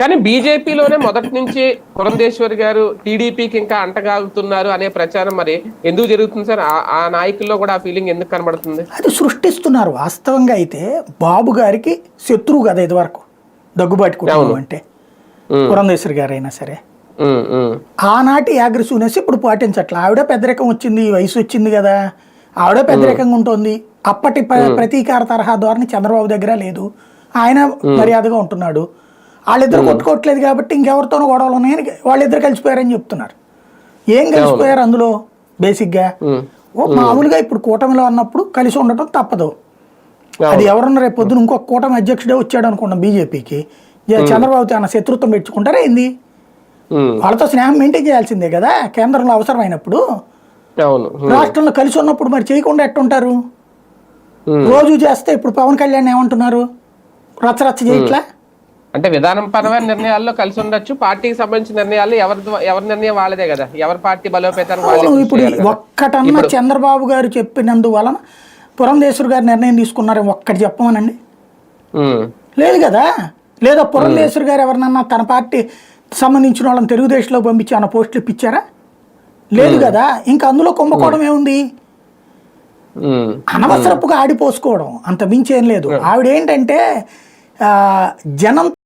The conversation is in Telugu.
కానీ బీజేపీలోనే మొదటి నుంచి పురంధేశ్వరి గారు టీడీపీకి ఇంకా అంటగాగుతున్నారు అనే ప్రచారం మరి ఎందుకు జరుగుతుంది సార్? ఆ- నాయకుల్లో కూడా ఆ ఫీలింగ్ ఎందుకు కనబడుతుంది? అది సృష్టిస్తున్నారు. వాస్తవంగా అయితే బాబు గారికి శత్రువు కదా ఇదివరకు. దగ్గుబాటి కుటుంబం అంటే. పురంధేశ్వరి గారు అయినా సరే ఆనాటి అగ్రెసివ్నెస్ ఇప్పుడు పాటించట్ల. ఆవిడ పెద్దరికం వచ్చింది ఈ వయసు వచ్చింది కదా. ఆవిడ పెద్దరికంగా ఉంటుంది. అప్పటి ప్ర- ప్రతీకార తరహా ధోరణి చంద్రబాబు దగ్గర లేదు. ఆయన మర్యాదగా ఉంటున్నాడు. వాళ్ళిద్దరు కొట్టుకోవట్లేదు కాబట్టి ఇంకెవరితోనో గొడవలు ఉన్నాయని వాళ్ళిద్దరు కలిసిపోయారని చెప్తున్నారు. ఏం కలిసిపోయారు అందులో? బేసిక్గా. ఓ మామూలుగా ఇప్పుడు కూటమిలో అన్నప్పుడు కలిసి ఉండటం తప్పదు. అది ఎవరన్నా రేపు పొద్దున ఇంకొక కూటమి అధ్యక్షుడే వచ్చాడు అనుకున్నాం బీజేపీకి చంద్రబాబుతో ఏమైనా శత్రుత్వం పెట్టుకుంటారా ఏంది? వాళ్ళతో స్నేహం మెయింటైన్ చేయాల్సిందే కదా కేంద్రంలో అవసరమైనప్పుడు. రాష్ట్రంలో కలిసి ఉన్నప్పుడు మరి చేయకుండా ఎట్టుంటారు. రోజు చేస్తే ఇప్పుడు పవన్ కళ్యాణ్ ఏమంటున్నారు? రచ్చరచ్చ చేయట్లా? అంటే విధానం పరమైన నిర్ణయాల్లో కలిసి ఉండొచ్చు. పార్టీకి సంబంధించిన నిర్ణయాలు ఎవరి ఎవరి నిర్ణయం వాళ్ళదే కదా. ఎవరి పార్టీ కృషి ఇప్పుడు. ఒక్కటన్నా చంద్రబాబు గారు చెప్పినందువలన పురంధేశ్వర్ గారు నిర్ణయం తీసుకున్నారు ఒక్కటి చెప్పమనండి. లేదు కదా? లేదా పురంధేశ్వర్ గారు ఎవరినన్నా తన పార్టీ సంబంధించిన వాళ్ళని తెలుగుదేశంలో పంపించి అన్న పోస్టులు ఇప్పించారా? లేదు కదా? ఇంకా అందులో కుంభకోణం ఏముంది? అనవసరపుగా ఆడిపోసుకోవడం అంత మించి ఏం లేదు. ఆవిడ ఏంటంటే ఆ, జనం